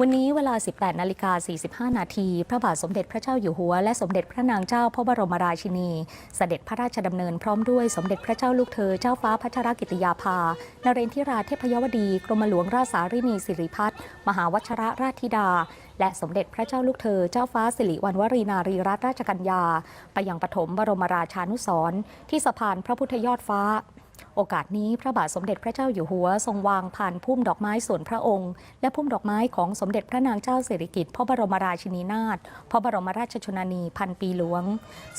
วันนี้เวลา 18 นาฬิกา 45 นาที พระบาทสมเด็จพระเจ้าอยู่หัว และสมเด็จพระนางเจ้าพระบรมราชินี เสด็จพระราชดำเนินพร้อมด้วยสมเด็จพระเจ้าลูกเธอเจ้าฟ้าพัชรกิติยาภา นเรนทิราเทพยวดี กรมหลวงราชสารินีสิริพัฒน์มหาวัชรราชธิดา และสมเด็จพระเจ้าลูกเธอเจ้าฟ้าสิริวัณวรีนารีรัตนราชกัญญา ไปยังปฐมบรมราชานุสรณ์ที่สะพานพระพุทธยอดฟ้า โอกาสนี้พระบาทสมเด็จพระเจ้าอยู่หัวทรงวางผ่านพุ่มดอกไม้ส่วนพระองค์ และพุ่มดอกไม้ของสมเด็จพระนางเจ้าสิริกิติ์พระบรมราชินีนาถพระบรมราชชนนีพันปีหลวง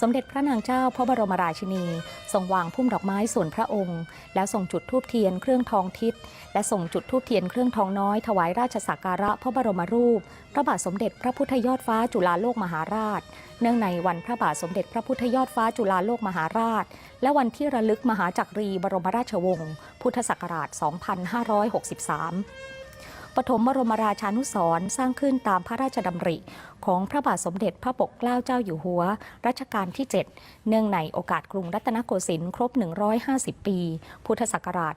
สมเด็จพระนางเจ้าพระบรมราชินี ทรงวางพุ่มดอกไม้ส่วนพระองค์ แล้วส่งจุดธูปเทียนเครื่องทองทิศและส่งจุดธูปเทียนเครื่องทองน้อยถวายราชสักการะพระบรมรูป พระบาทสมเด็จพระพุทธยอดฟ้าจุฬาโลกมหาราช เนื่องในวันพระบาทสมเด็จพระพุทธยอดฟ้าจุฬาโลกมหาราช และวันที่ระลึกมหาจักรีบรมราชวงศ์ พุทธศักราช 2563 ปฐมบรมราชานุสรณ์สร้างขึ้นตามพระราชดำริ ของพระบาทสมเด็จพระปกเกล้าเจ้าอยู่หัว รัชกาลที่ 7 เนื่องในโอกาสกรุงรัตนโกสินทร์ครบ 150 ปี พุทธศักราช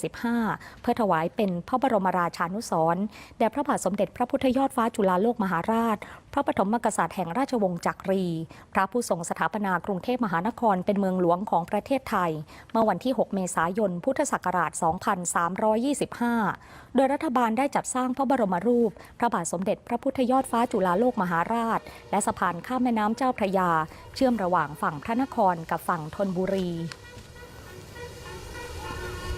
2475 เพื่อถวายเป็นพระบรมราชานุสรณ์แด่พระบาทสมเด็จพระพุทธยอดฟ้าจุฬาโลกมหาราช พระปฐมกษัตริย์แห่งราชวงศ์จักรี พระผู้ทรงสถาปนากรุงเทพมหานครเป็นเมืองหลวงของประเทศไทย เมื่อวันที่ 6 เมษายน พุทธศักราช 2325 โดยรัฐบาลได้จัดสร้างพระบรมรูป พระบาทสมเด็จพระพุทธยอดฟ้าจุฬาโลกมหาราช และสะพานข้ามแม่น้ำเจ้าพระยา เชื่อมระหว่างฝั่งพระนครกับฝั่งธนบุรี